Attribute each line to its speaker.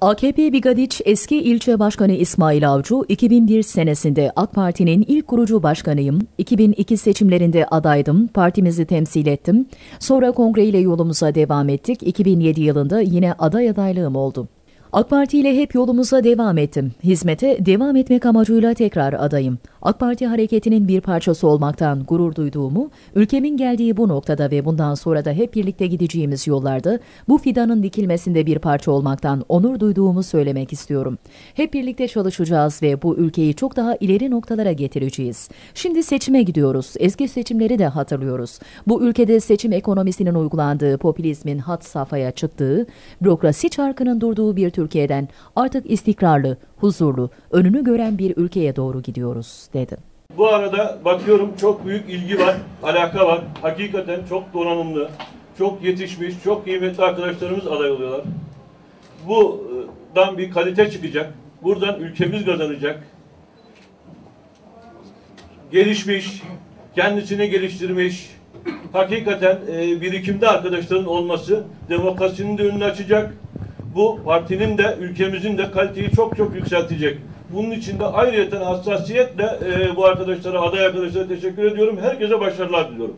Speaker 1: AKP Bigadiç eski ilçe başkanı İsmail Avcı 2001 senesinde AK Parti'nin ilk kurucu başkanıyım. 2002 seçimlerinde adaydım, partimizi temsil ettim. Sonra kongreyle yolumuza devam ettik. 2007 yılında yine aday adaylığım oldu. AK Parti ile hep yolumuza devam ettim. Hizmete devam etmek amacıyla tekrar adayım. AK Parti hareketinin bir parçası olmaktan gurur duyduğumu, ülkemin geldiği bu noktada ve bundan sonra da hep birlikte gideceğimiz yollarda bu fidanın dikilmesinde bir parça olmaktan onur duyduğumu söylemek istiyorum. Hep birlikte çalışacağız ve bu ülkeyi çok daha ileri noktalara getireceğiz. Şimdi seçime gidiyoruz. Eski seçimleri de hatırlıyoruz. Bu ülkede seçim ekonomisinin uygulandığı, popülizmin hat safhaya çıktığı, bürokrasi çarkının durduğu bir Türkiye'den artık istikrarlı, huzurlu, önünü gören bir ülkeye doğru gidiyoruz, dedi.
Speaker 2: Bu arada bakıyorum çok büyük ilgi var, alaka var. Hakikaten çok donanımlı, çok yetişmiş, çok kıymetli arkadaşlarımız aday oluyorlar. Buradan bir kalite çıkacak. Buradan ülkemiz kazanacak. Gelişmiş, kendisini geliştirmiş, hakikaten e, birikimde arkadaşların olması demokrasinin de önünü açacak. Bu partinin de ülkemizin de kaliteyi çok çok yükseltecek. Bunun için de ayrıyeten hassasiyetle e, bu arkadaşlara, aday arkadaşlara teşekkür ediyorum. Herkese başarılar diliyorum.